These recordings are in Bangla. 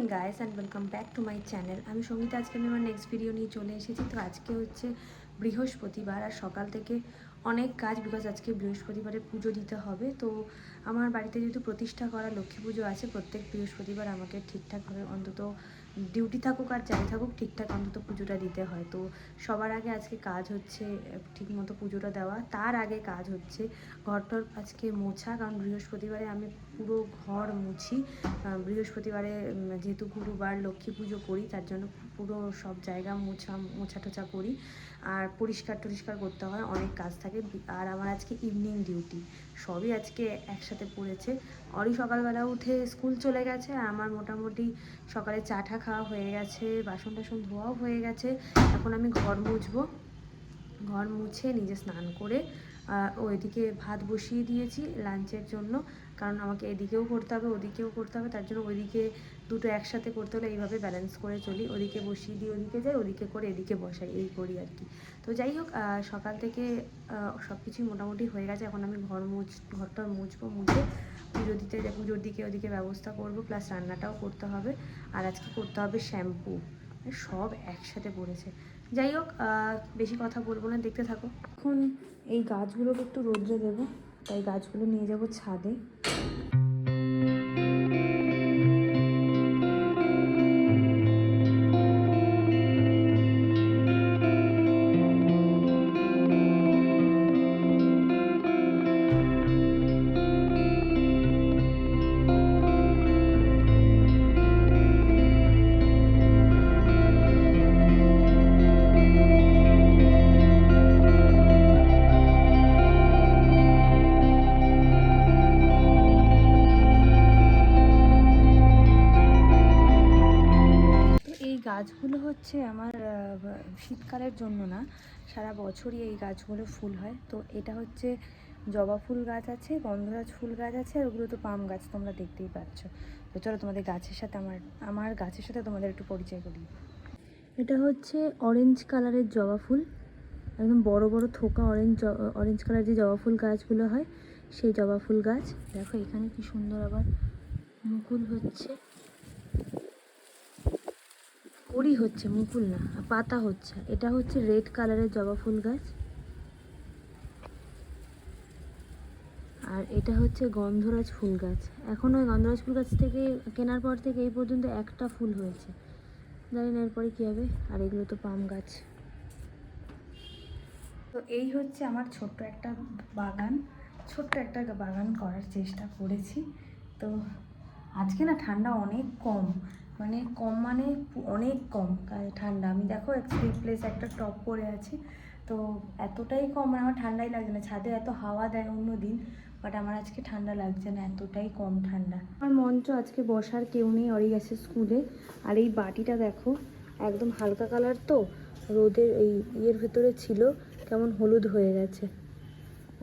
Morning guys and welcome back to my channel আমি সঙ্গীতা, আজকে আমি আমার নেক্সট ভিডিও নিয়ে চলে এসেছি। তো আজকে হচ্ছে বৃহস্পতিবার, আর সকাল থেকে অনেক কাজ বিকজ আজকে বৃহস্পতিবারে পুজো দিতে হবে। তো আমার বাড়িতে যেহেতু প্রতিষ্ঠা করা লক্ষ্মী পুজো আছে, প্রত্যেক বৃহস্পতিবার আমাকে ঠিকঠাকভাবে অন্তত ডিউটি থাকুক আর যাই থাকুক, ঠিকঠাক অন্তত পুজোটা দিতে হয়। তো সবার আগে আজকে কাজ হচ্ছে ঠিকমতো পুজোটা দেওয়া। তার আগে কাজ হচ্ছে ঘরটর আজকে মোছা, কারণ বৃহস্পতিবারে আমি পুরো ঘর মুছি। বৃহস্পতিবারে যেহেতু গুরুবার, লক্ষ্মী পুজো করি, তার জন্য পুরো সব জায়গা মোছা মোছা টোছা করি। আর পরিষ্কার টরিষ্কার করতে হয়, অনেক কাজ থাকে। আর আমার আজকে ইভিনিং ডিউটি সবই আজকে একসাথে পড়েছে। অরি সকালবেলা উঠে স্কুল চলে গেছে, আর আমার মোটামুটি সকালে চা টা খাওয়া হয়ে গেছে, বাসন টাসন ধোয়াও হয়ে গেছে। এখন আমি ঘর মুছবো। ঘর মুছে নিজে স্নান করে ওইদিকে ভাত বসিয়ে দিয়েছি লাঞ্চের জন্য। কারণ আমাকে এদিকেও করতে হবে, ওদিকেও করতে হবে, তার জন্য ওইদিকে দুটো একসাথে করতে হলে এইভাবে ব্যালেন্স করে চলি। ওদিকে বসিয়ে দিই, ওদিকে যাই, ওদিকে করে এদিকে বসাই, এই করি আর কি। তো যাই হোক সকাল থেকে সব কিছুই মোটামুটি হয়ে গেছে। এখন আমি ঘর মুছ, ঘরটা মুছবো, মুছে পুজো দিতে পুজোর দিকে ওদিকে ব্যবস্থা করব প্লাস রান্নাটাও করতে হবে। আর আজকে করতে হবে শ্যাম্পু। সব একসাথে পড়েছে। যাই হোক বেশি কথা বলব না, দেখতে থাকো। এখন এই গাছগুলোকে একটু রোদ্রে দেবো। তাই গাছগুলো নিয়ে যাব ছাদে। হচ্ছে আমার শীতকালের জন্য না, সারা বছরই এই গাছগুলো ফুল হয়। তো এটা হচ্ছে জবা ফুল গাছ আছে, গন্ধরাজ ফুল গাছ আছে, আর ওগুলো তো পাম গাছ তোমরা দেখতেই পাচ্ছ। তো চলো তোমাদের গাছের সাথে আমার আমার গাছের সাথে তোমাদের একটু পরিচয় করি। এটা হচ্ছে অরেঞ্জ কালারের জবা ফুল। একদম বড় বড় থোকা অরেঞ্জ অরেঞ্জ কালার যে জবা ফুল গাছগুলো হয়, সেই জবা ফুল গাছ। দেখো এখানে কি সুন্দর আবার মুকুল হচ্ছে। কড়ি হচ্ছে, মুকুল না পাতা হচ্ছে। এটা হচ্ছে রেড কালারের জবা ফুল গাছ। আর এটা হচ্ছে গন্ধরাজ ফুল গাছ। এখন ওই গন্ধরাজ ফুল গাছ থেকে, কেনার পর থেকে এই পর্যন্ত একটা ফুল হয়েছে। জানি না এরপরে কী হবে, আর এগুলো তো পাম গাছ। তো এই হচ্ছে আমার ছোট্ট একটা বাগান। ছোট্ট একটা বাগান করার চেষ্টা করেছি। তো আজকে না ঠান্ডা অনেক কম। মানে কম মানে অনেক কম ঠান্ডা। আমি দেখো স্লিপ প্লেস একটা টপ পরে আছি, তো এতটাই কম মানে আমার ঠান্ডাই লাগছে না। ছাদে এত হাওয়া দেয় অন্য দিন বাট আমার আজকে ঠান্ডা লাগছে না, এতটাই কম ঠান্ডা। আমার মঞ্চ আজকে বসার কেউ নেই অরি গেছে স্কুলে আর এই বাটিটা দেখো, একদম হালকা কালার তো, রোদের এই ইয়ের ভেতরে ছিল, কেমন হলুদ হয়ে গেছে।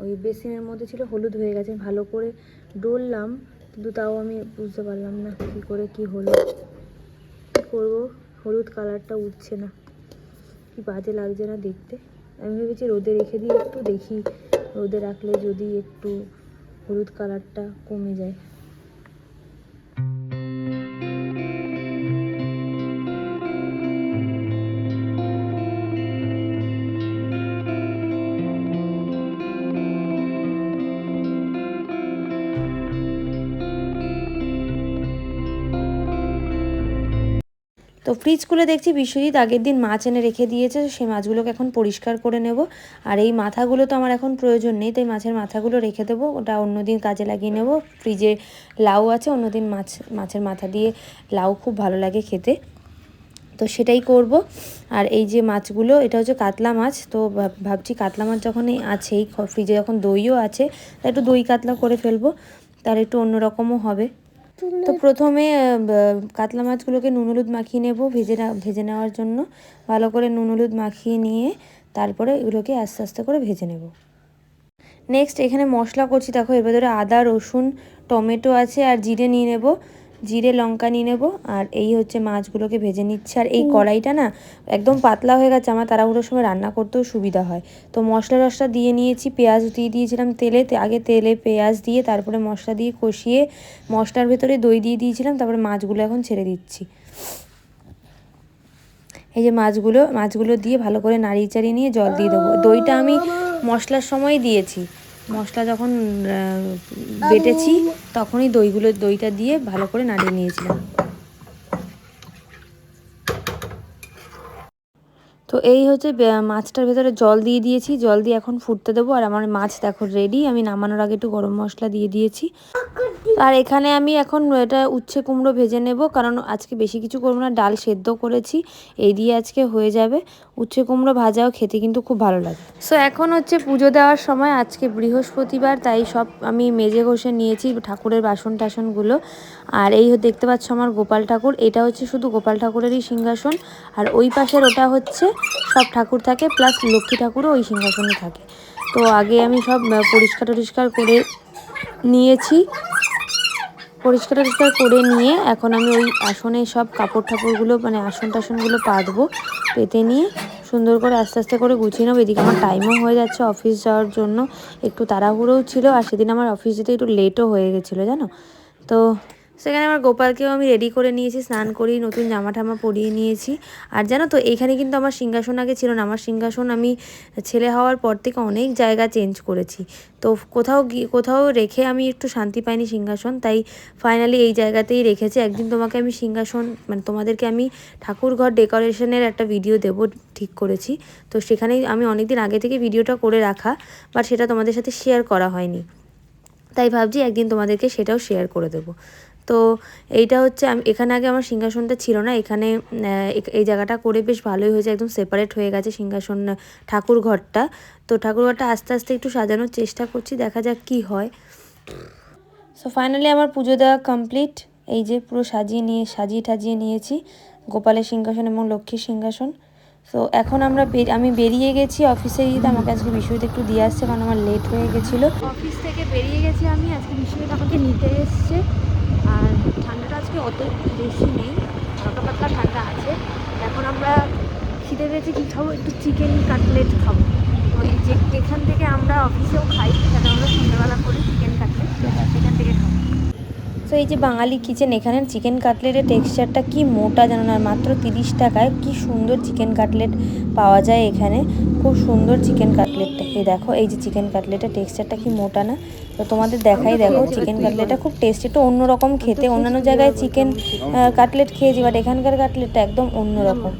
ওই বেসিনের মধ্যে ছিল, হলুদ হয়ে গেছে। ভালো করে ডললাম, কিন্তু তাও আমি বুঝতে পারলাম না, কী করে কি হলো। করব? হলুদ কালারটা উঠছে না। কি বাজে লাগছে না দেখতে। আমি ভেবেছি রোদে রেখে দিয়ে একটু দেখি। রোদে রাখলে যদি একটু হলুদ কালারটা কমে যায়। ফ্রিজ খুলে দেখছি বিশ্বজিৎ আগের দিন মাছ এনে রেখে দিয়েছে সেই মাছগুলোকে এখন পরিষ্কার করে নেব। আর এই মাথাগুলো তো আমার এখন প্রয়োজন নেই, তাই মাছের মাথাগুলো রেখে দেবো। ওটা অন্যদিন কাজে লাগিয়ে নেব। ফ্রিজে লাউ আছে, অন্যদিন মাছ, মাছের মাথা দিয়ে লাউ খুব ভালো লাগে খেতে। তো সেটাই করব। আর এই যে মাছগুলো, এটা হচ্ছে কাতলা মাছ, তো ভাব- ভাবছি কাতলা মাছ যখন আছেই ফ্রিজে যখন দইও আছে তাই একটু দই কাতলা করে ফেলব তার একটু অন্যরকমও হবে। তো প্রথমে কাতলা মাছগুলোকে নুন হলুদ মাখিয়ে নেব ভেজে ভেজে নেওয়ার জন্য। ভালো করে নুন হলুদ মাখিয়ে নিয়ে তারপরে এগুলোকে আস্তে আস্তে করে ভেজে নেব। নেক্সট এখানে মশলা করছি। দেখো, এর ভেতরে আদা, রসুন, টমেটো আছে আর জিরে নিয়ে নেব। জিরে লঙ্কা নিয়ে নেব আর এই হচ্ছে মাছগুলোকে ভেজে নিচ্ছে। আর এই কড়াইটা না একদম পাতলা হয়ে গেছে আমার তাড়াহুড়োর সময় রান্না করতেও সুবিধা হয়। তো মশলা টশলা দিয়ে নিয়েছি পেঁয়াজ দিয়ে দিয়েছিলাম তেলে আগে তেলে পেঁয়াজ দিয়ে তারপরে মশলা দিয়ে কষিয়ে মশলার ভেতরে দই দিয়ে দিয়েছিলাম তারপরে মাছগুলো এখন ছেড়ে দিচ্ছি। এই যে মাছগুলো মাছগুলো দিয়ে ভালো করে নাড়িয়ে চাড়িয়ে নিয়ে জল দিয়ে দেবো। দইটা আমি মশলার সময় দিয়েছি। মশলা যখন বেটেছি, তখনই দইগুলো, দইটা দিয়ে ভালো করে নাড়িয়ে নিয়েছিলাম। তো এই হচ্ছে মাছটার ভেতরে জল দিয়ে দিয়েছি। জল দিয়ে এখন ফুটতে দেবো। আর আমার মাছ দেখো রেডি আমি নামানোর আগে একটু গরম মশলা দিয়ে দিয়েছি। আর এখানে আমি এখন এটা উচ্ছে কুমড়ো ভেজে নেব, কারণ আজকে বেশি কিছু করব না, ডাল সেদ্ধ করেছি, এই দিয়ে আজকে হয়ে যাবে। উচ্ছে কুমড়ো ভাজাও খেতে কিন্তু খুব ভালো লাগে। সো এখন হচ্ছে পুজো দেওয়ার সময়, আজকে বৃহস্পতিবার, তাই সব আমি মেজে ঘষে নিয়েছি ঠাকুরের বাসন টাসনগুলো। আর এই দেখতে পাচ্ছ আমার গোপাল ঠাকুর, এটা হচ্ছে শুধু গোপাল ঠাকুরেরই সিংহাসন, আর ওই পাশের ওটা হচ্ছে সব ঠাকুর থাকে, প্লাস লক্ষ্মী ঠাকুরও ওই সিংহাসনে থাকে। তো আগে আমি সব পরিষ্কার টরিষ্কার করে নিয়েছি। পরিষ্কার টরিষ্কার করে নিয়ে এখন আমি ওই আসনে সব কাপড় ঠাকুরগুলো মানে আসন টাসনগুলো পাতবো, পেতে নিয়ে সুন্দর করে আস্তে আস্তে করে গুছিয়ে নেব। এদিকে আমার টাইমও হয়ে যাচ্ছে অফিস যাওয়ার জন্য, একটু তাড়াহুড়োও ছিল, আর সেদিন আমার অফিস যেতে একটু লেটও হয়ে গেছিল, জানো? তো সেখানে আমার গোপালকেও আমি রেডি করে নিয়েছি, স্নান করিয়ে নতুন জামা ঠামা পরিয়ে নিয়েছি। আর জানো তো এইখানে কিন্তু আমার সিংহাসন আগে ছিল না। আমার সিংহাসন আমি ছেলে হওয়ার পর থেকে অনেক জায়গা চেঞ্জ করেছি। তো কোথাও কোথাও রেখে আমি একটু শান্তি পাইনি সিংহাসন, তাই ফাইনালি এই জায়গাতেই রেখেছি। একদিন তোমাকে আমি সিংহাসন মানে তোমাদেরকে আমি ঠাকুর ঘর ডেকোরেশনের একটা ভিডিও দেব, ঠিক করেছি। তো সেখানেই আমি অনেক দিন আগে থেকে ভিডিওটা করে রাখা বাট সেটা তোমাদের সাথে শেয়ার করা হয়নি। তাই ভাবছি একদিন তোমাদেরকে সেটাও শেয়ার করে দেবো। তো এইটা হচ্ছে আমি, এখানে আগে আমার সিংহাসনটা ছিল না, এখানে এই জায়গাটা করে বেশ ভালোই হয়েছে, একদম সেপারেট হয়ে গেছে সিংহাসন ঠাকুর ঘরটা। তো ঠাকুর ঘরটা আস্তে আস্তে একটু সাজানোর চেষ্টা করছি, দেখা যাক কি হয়। সো ফাইনালি আমার পুজো দেওয়া কমপ্লিট এই যে পুরো সাজিয়ে নিয়ে, সাজিয়ে টাজিয়ে নিয়েছি, গোপালের সিংহাসন এবং লক্ষ্মীর সিংহাসন। সো এখন আমরা আমি বেরিয়ে গেছি অফিসে গিয়ে আমাকে আজকে বিষয়টা একটু দিয়ে আসছে, কারণ আমার লেট হয়ে গেছিল। অফিস থেকে বেরিয়ে গেছি আমি, আজকে বিষয়টা আমাকে নিতে এসছে। আর ঠান্ডাটা আজকে অত বেশি নেই, হালকা পাতলা ঠান্ডা আছে। এখন আমরা খিদে পেয়েছে, কী খাব? একটু চিকেন কাটলেট খাব। ওই যে যেখান থেকে আমরা অফিসেও খাই, সেটা আমরা সন্ধ্যাবেলা করে চিকেন কাটলেট সেখান থেকে খাব। তো এই যে বাঙালি কিচেন এখানের চিকেন কাটলেটের টেক্সচারটা কি মোটা জানো না মাত্র তিরিশ টাকায় কি সুন্দর চিকেন কাটলেট পাওয়া যায় এখানে? খুব সুন্দর চিকেন কাটলেটটা এই দেখো এই যে চিকেন কাটলেটের টেক্সচারটা কি মোটা না? তো তোমাদের দেখাই দেখো চিকেন কাটলেটটা খুব টেস্ট একটু অন্যরকম খেতে। অন্যান্য জায়গায় চিকেন কাটলেট খেয়েছি বাট এখানকার কাটলেটটা একদম অন্যরকম।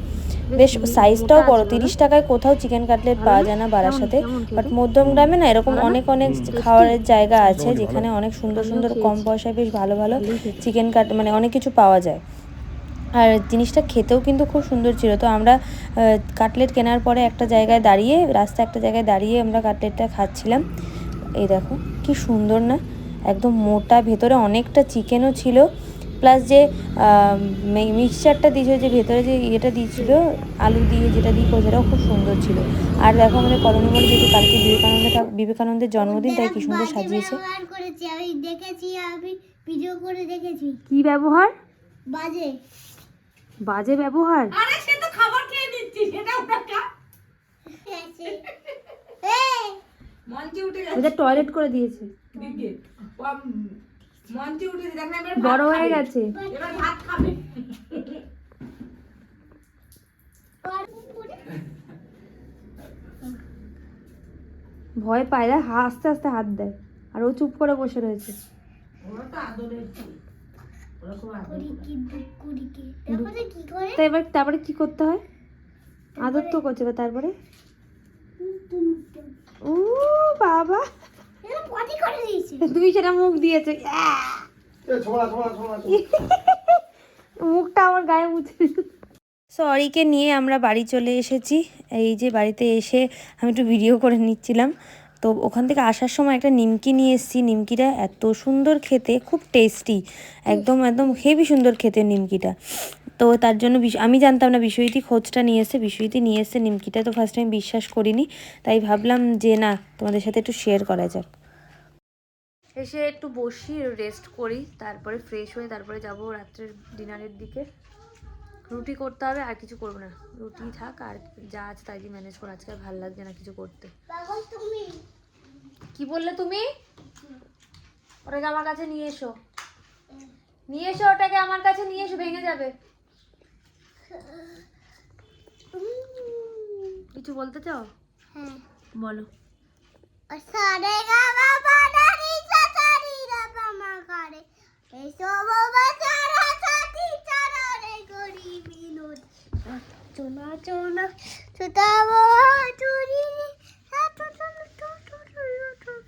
বেশ সাইজটাও বড়। তিরিশ টাকায় কোথাও চিকেন কাটলেট পাওয়া যায় না বারাসাতে। বাট মধ্যম গ্রামে না এরকম অনেক অনেক খাওয়ারের জায়গা আছে যেখানে অনেক সুন্দর সুন্দর কম পয়সায় বেশ ভালো ভালো চিকেন কাট মানে অনেক কিছু পাওয়া যায়। আর জিনিসটা খেতেও কিন্তু খুব সুন্দর ছিল। তো আমরা কাটলেট কেনার পরে একটা জায়গায় দাঁড়িয়ে রাস্তা একটা জায়গায় দাঁড়িয়ে আমরা কাটলেটটা খাচ্ছিলাম। এই দেখো, কি সুন্দর না? একদম মোটা, ভেতরে অনেকটা চিকেনও ছিল। প্লাস যে মিক্সচারটা দিয়েছিল যে ভেতরে যে ইয়েটা দিয়েছিল আলু দিয়ে যেটা দিয়ে সেটাও খুব সুন্দর ছিল। আর দেখো আমাদের কলোনি মোড়ে যেহেতু কালকে বিবেকানন্দ বিবেকানন্দের জন্মদিন তাই কি সুন্দর সাজিয়েছে। আমি দেখেছি আমি ভিডিও করে দেখেছি। কি ব্যবহার? বাজে। বাজে ব্যবহার? আরে সে তো খাবার খেয়ে দিচ্ছি সেটা ওটা মঞ্চে উঠে গেছে টয়লেট করে দিয়েছে। দিদি ও উঠে দেখ না এবার বড় হয়ে গেছে। এবার ভাত খাবে। ভয় পায় না আস্তে আস্তে হাত দেয়। আর ও চুপ করে বসে রয়েছে। তো এবার তারপরে কি করতে হয়? আদর তো করছে এবার তারপরে? ও বাবা! এটা পটি করে দিয়েছে। তুমি সেটা মুখ দিয়েছ। মুখটা আমার গায়ে মুছে সরিকে নিয়ে আমরা বাড়ি চলে এসেছি। এই যে বাড়িতে এসে আমি একটু ভিডিও করে নিচ্ছিলাম। তো ওখান থেকে আসার সময় একটা নিমকি নিয়ে এসেছি। নিমকিটা এত সুন্দর খেতে খুব টেস্টি একদম একদম হেভি সুন্দর খেতে নিমকিটা। তো তার জন্য বিষ- আমি জানতাম না বিষয়টি খোঁজটা নিয়ে এসে বিষয়টি নিয়ে এসে নিমকিটা তো ফার্স্ট আমি বিশ্বাস করিনি তাই ভাবলাম যে না তোমাদের সাথে একটু শেয়ার করা যাক। এসে একটু বসি রেস্ট করি তারপরে ফ্রেশ হয়ে তারপরে যাব রাত্রের ডিনারের দিকে। রুটি করতে হবে আর কিছু করব না। রুটি থাক আর যা আছে তাই দিয়ে ম্যানেজ করো। আজকে ভালো লাগছে না কিছু করতে। তুমি? কি বললে তুমি? ওটাকে আমার কাছে নিয়ে এসো। নিয়ে এসো ওটাকে আমার কাছে নিয়ে এসো ভেঙে যাবে। কিছু বলতে চাও? হ্যাঁ বলো। সারে গা বাবা দারি সারি রা বামা করে এসো বাবা সারা সাথী সারা রে গরি বিনোদ চোনা চোনা ছোটাবো চুরি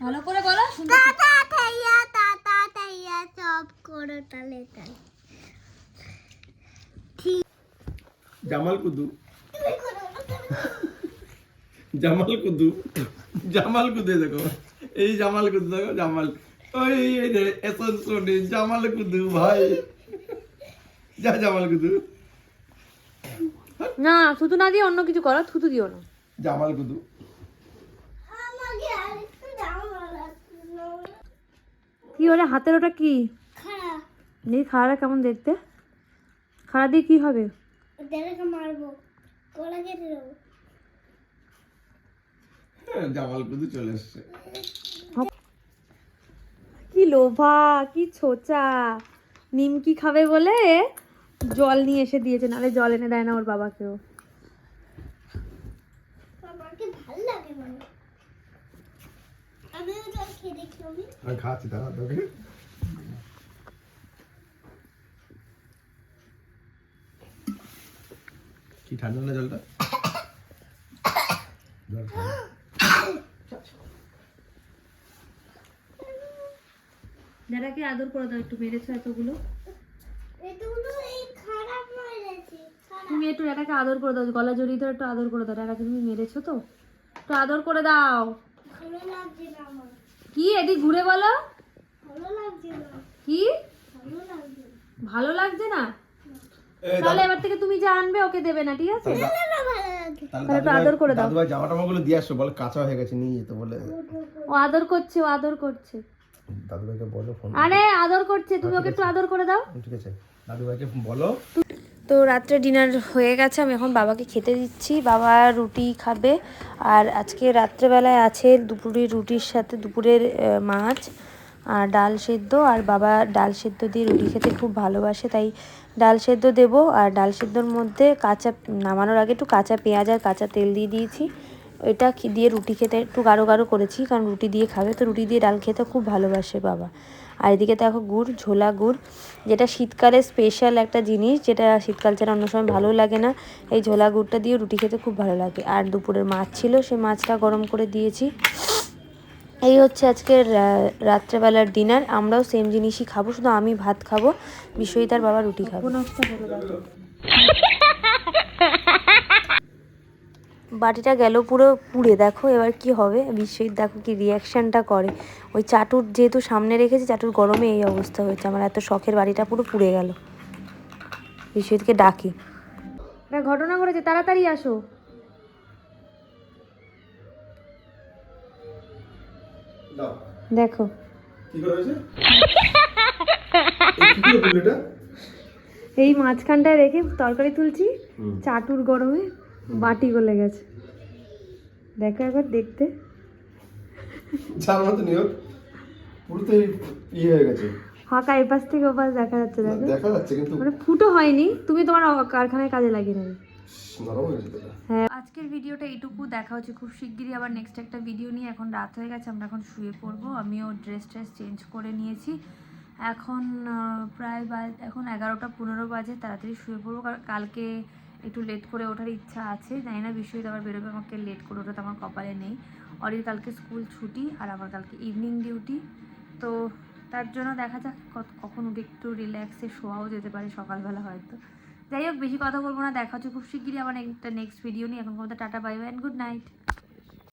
ভালো করে বলো তাতা থাইয়া তাতা থাইয়া সব করো তালে তালে। Jamal Kudu Jamal Kudu Jamal Kudu দেখো এই জামাল কুদু দেখো জামাল। ওই এসন সোনি জামাল কুদু ভাই। যা জামাল কুদু না থুতু না দিয়ে অন্য কিছু করো থুতু দিও না। জামাল কুদু কি ওটা হাতের ওটা কি? খাড়া। নেই খাড়া কেমন দেখতে? খাড়া দিয়ে কি হবে? মারবো গলা কেটে দেবো। জামাল কুদু চলে এসছে। কি লোভা কি ছোচা। নিমকি খাবে বলে জল নিয়ে এসে দিয়েছে নাহলে জল এনে দেয় না ওর বাবাকেও। আমাকে ভালো লাগে মানে। খাচ্ছি দাঁড়া তোকে কি ঠান্ডা না জলটা জল ঠান্ডা। দাদাকে আদর করে দাও একটু মেরেছো এতগুলো। এতগুলো এই খারাপ মেরেছে খারাপ। তুমি একটু এটাকে আদর করে দাও গলা জড়িয়ে ধরে একটু আদর করে দাও এটাকে তুমি মেরেছো তো। একটু আদর করে দাও। ভালো লাগছে না কি এদিক ঘুরে বলো। ভালো লাগছে না। কি? ভালো লাগছে না। ভালো লাগছে না? তাহলে এবার থেকে তুমি যা আনবে ওকে দেবে না ঠিক আছে? না, না, ভালো লাগছে তাহলে আদর করে দাও। দাদুভাই জামা টামা গুলো দিয়ে আসো বলে কাঁচা হয়ে গেছে নিয়ে যেতে বলে। ও আদর করছে ও আদর করছে। দাদুভাইকে বলো ফোন আরে আদর করছে তুমি ওকে একটু আদর করে দাও। ঠিক আছে দাদুভাইকে বলো। তো রাত্রে ডিনার হয়ে গেছে আমি এখন বাবাকে খেতে দিচ্ছি। বাবা রুটি খাবে আর আজকে রাত্রেবেলায় আছে দুপুরের রুটির সাথে দুপুরের মাছ আর ডাল সেদ্ধ আর বাবা ডাল সেদ্ধ দিয়ে রুটি খেতে খুব ভালোবাসে তাই ডাল সেদ্ধ দেব। আর ডাল সেদ্ধর মধ্যে কাঁচা নামানোর আগে একটু কাঁচা পেঁয়াজ আর কাঁচা তেল দিয়ে দিয়েছি। এটা দিয়ে রুটি খেতে একটু গাঢ় গাঢ় করেছি, কারণ রুটি দিয়ে খাবে, তো রুটি দিয়ে ডাল খেতে খুব ভালোবাসে বাবা। আর এদিকে দেখো গুড়, ঝোলা গুড়, যেটা শীতকালে স্পেশাল একটা জিনিস, যেটা শীতকাল ছাড়া অন্য সময় ভালো লাগে না। এই ঝোলা গুড়টা দিয়ে রুটি খেতে খুব ভালো লাগে। আর দুপুরের মাছ ছিল সেই মাছটা গরম করে দিয়েছি। এই হচ্ছে আজকের রাত্রেবেলার ডিনার আমরাও সেম জিনিসই খাব, শুধু আমি ভাত খাব বিশ্বজিতার বাবা রুটি খাব। বাটিটা গেল পুরো পুড়ে দেখো এবার কি হবে। বিশ্বজিৎ দেখো কি রিয়াকশনটা করে। ওই চাটুর যেহেতু সামনে রেখেছে চাটুর গরমে এই অবস্থা হয়েছে। আমার এত শখের বাড়িটা পুরো পুড়ে গেল। বিশ্বজিৎকে ডাকি। ঘটনা ঘটেছে তাড়াতাড়ি আসো। দেখো। এই মাঝখানটায় রেখে তরকারি তুলছি চাটুর গরমে। বাটি গলে গেছে। দেখো একবার দেখতে। যার মতো নিও। পুরো তো ইয়ে হয়ে গেছে। ফাঁকা এপাশ থেকে ওপাশ দেখা যাচ্ছে দেখো। দেখা যাচ্ছে কিন্তু মানে ফুটো হয়নি। তুমি তোমার কারখানায় কাজে লাগিয়ে নেবে। হ্যাঁ আজকের ভিডিওটা এটুকু। দেখা হচ্ছে খুব শিগগিরই আবার নেক্সট একটা ভিডিও নিয়ে। এখন রাত হয়ে গেছে আমরা এখন শুয়ে পড়ব। আমিও ড্রেস ট্রেস চেঞ্জ করে নিয়েছি। এখন প্রায় বা- এখন এগারোটা পনেরো বাজে তাড়াতাড়ি শুয়ে পড়ব। কারণ কালকে একটু লেট করে ওঠার ইচ্ছা আছে, জানি না বিশ্বজিৎ আবার বেরোবে আমাকে লেট করে ওঠা তো আমার কপালে নেই। অরির কালকে স্কুল ছুটি আর আমার কালকে ইভিনিং ডিউটি তো তার জন্য দেখা যাক কখন উঠে একটু রিল্যাক্সে শোয়াও যেতে পারে সকালবেলা হয়তো। যাই হোক, বেশি কথা বলব না, দেখা হচ্ছে খুব শিগগিরই আমার একটা নেক্সট ভিডিও নিয়ে। এখন পর্যন্ত tata bye bye and good night